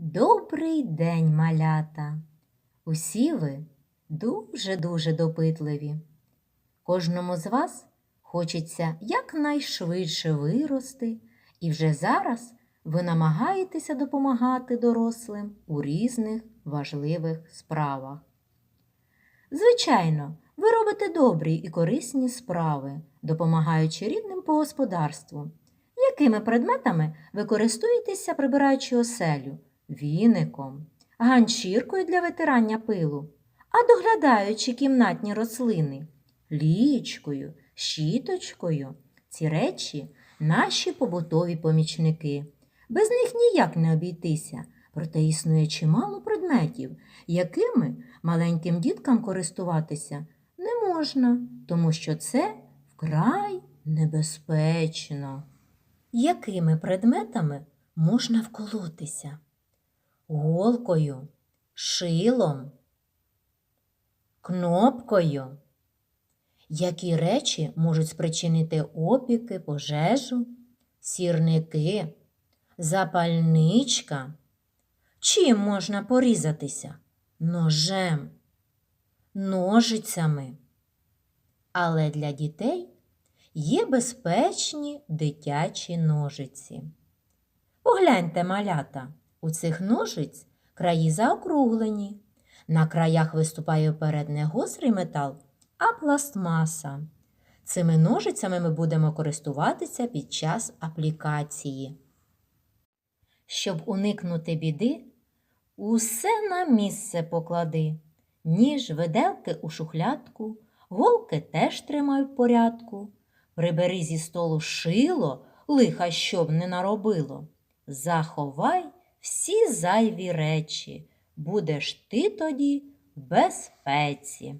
Добрий день, малята! Усі ви дуже-дуже допитливі. Кожному з вас хочеться якнайшвидше вирости, і вже зараз ви намагаєтеся допомагати дорослим у різних важливих справах. Звичайно, ви робите добрі і корисні справи, допомагаючи рідним по господарству. Якими предметами ви користуєтеся, прибираючи оселю? Віником, ганчіркою для витирання пилу, а доглядаючи кімнатні рослини, лічкою, щіточкою. Ці речі наші побутові помічники. Без них ніяк не обійтися, проте існує чимало предметів, якими маленьким діткам користуватися не можна, тому що це вкрай небезпечно. Якими предметами можна вколотися? Голкою, шилом, кнопкою. Які речі можуть спричинити опіки, пожежу, сірники, запальничка? Чим можна порізатися? Ножем, ножицями. Але для дітей є безпечні дитячі ножиці. Погляньте, малята, у цих ножиць краї заокруглені. На краях виступає вперед не гострий метал, а пластмаса. Цими ножицями ми будемо користуватися під час аплікації. Щоб уникнути біди, усе на місце поклади. Ніж, виделки у шухлядку, голки теж тримай в порядку. Прибери зі столу шило, лиха щоб не наробило. Заховай всі зайві речі, будеш ти тоді в безпеці.